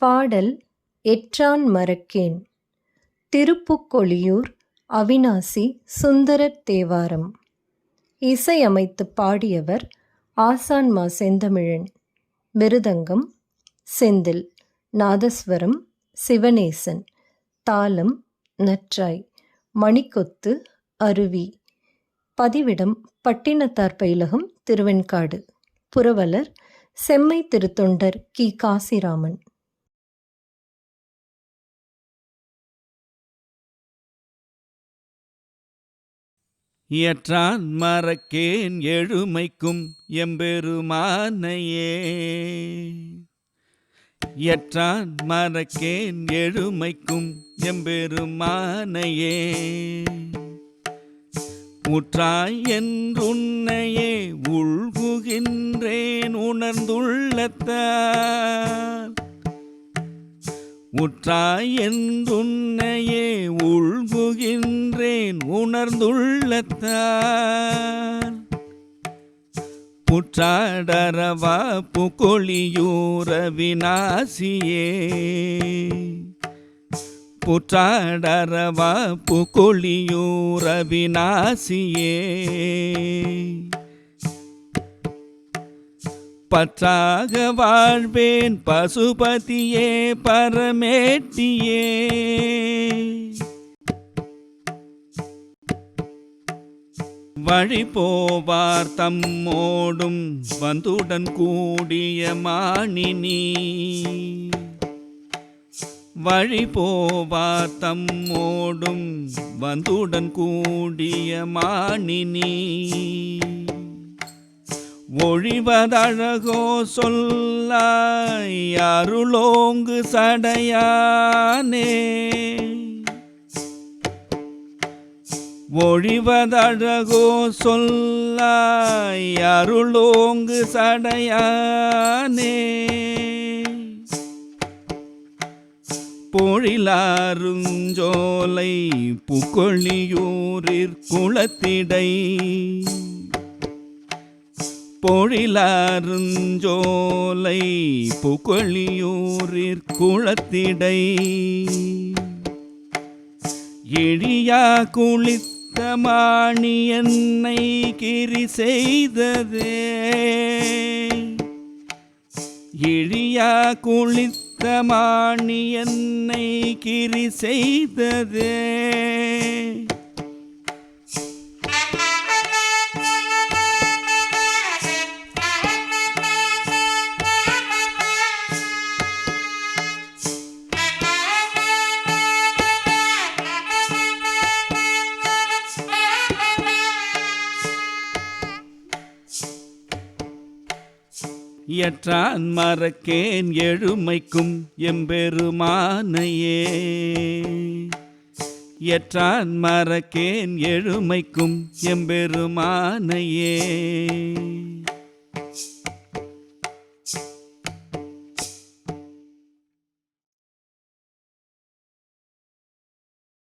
பாடல் எற்றான் மறக்கேன் திருப்புக்கொழியூர் அவிநாசி சுந்தரர் தேவாரம். இசையமைத்து பாடியவர் ஆசான் மா செந்தமிழன். மிருதங்கம் செந்தில். நாதஸ்வரம் சிவனேசன். தாளம் நற்றாய். மணிக்கொத்து அருவி. பதிவிடம் பட்டினத்தார் பயிலகம் திருவெண்காடு. புரவலர் செம்மை திருத்தொண்டர் கி. காசிராமன். இயற்றான் மறக்கேன் எழுமைக்கும் எம்பெருமானையே. இயற்றான் மறக்கேன் எழுமைக்கும் எம்பெருமானையே. உற்றாய் என்றுன்னையே உள்குகின்றேன் உணர்ந்துள்ளத்தால் உற்றாய் என்றுன்னையே உள்புகின்றேன் உணர்ந்துள்ளத்தார். புற்றாடரவா புகொழியூர விநாசியே புற்றாடரவா புகொழியூர விநாசியே பற்றாக வாழ்வேன் பசுபதியே பரமேட்டியே. வழி போவார் தம்மோடும் வந்துடன் கூடிய மாணினி. வழி போவார் தம்மோடும் வந்துடன் கூடிய மாணினி. ஒழிவதழகோ சொல்லாய் அருளோங்கு சடையானே. ஒழிவதழகோ சொல்லாய் அருளோங்கு சடையானே. பொழிலாருஞ்சோலை புகொழியூரிற் குளத்திடை. பொழிலாருஞ்சோலை புகழியூரிற் குளத்திடை. எழியா குளித்த மாணி என்னை கிரி செய்ததே. எழியா குளித்த மாணி என்னை கிரி செய்ததே. இயற்றான் மறக்கேன் எழுமைக்கும் எம்பெருமானையே. இயற்றான் மறக்கேன் எழுமைக்கும் எம்பெருமானையே.